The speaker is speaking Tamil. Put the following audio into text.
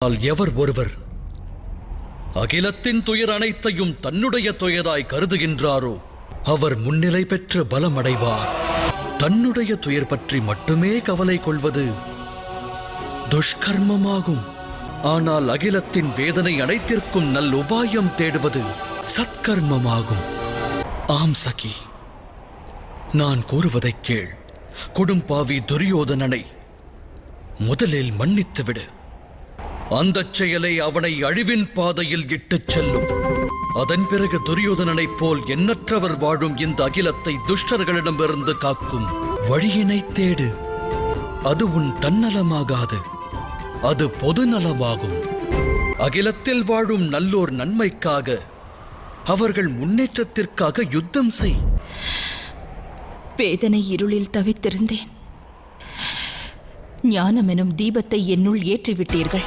ஆனால் எவர் ஒருவர் அகிலத்தின் துயர் அனைத்தையும் தன்னுடைய துயராய் கருதுகின்றாரோ அவர் முன்னிலை பெற்று பலமடைவார். தன்னுடைய துயர் பற்றி மட்டுமே கவலை கொள்வது துஷ்கர்மமாகும். ஆனால் அகிலத்தின் வேதனை அனைத்திற்கும் நல் உபாயம் தேடுவது சத்கர்மமாகும். ஆம் சகி. நான் கூறுவதைக் கேள். கொடும்பாவி துரியோதனனை முதலில் மன்னித்துவிடு. அந்தச் செயலை அவனை அழிவின் பாதையில் இட்டுச் செல்லும். அதன் பிறகு துரியோதனனைப் போல் எண்ணற்றவர் வாழும் இந்த அகிலத்தை துஷ்டர்களிடமிருந்து காக்கும். வழியினை தேடு. அது உன் தன்னலமாகாது. அது பொது நலமாகும் அகிலத்தில் வாழும் நல்லோர் நன்மைக்காக அவர்கள் முன்னேற்றத்திற்காக யுத்தம் செய். வேதனை இருளில் தவித்திருந்தேன். ஞானம் எனும் தீபத்தை என்னுள் ஏற்றிவிட்டீர்கள்.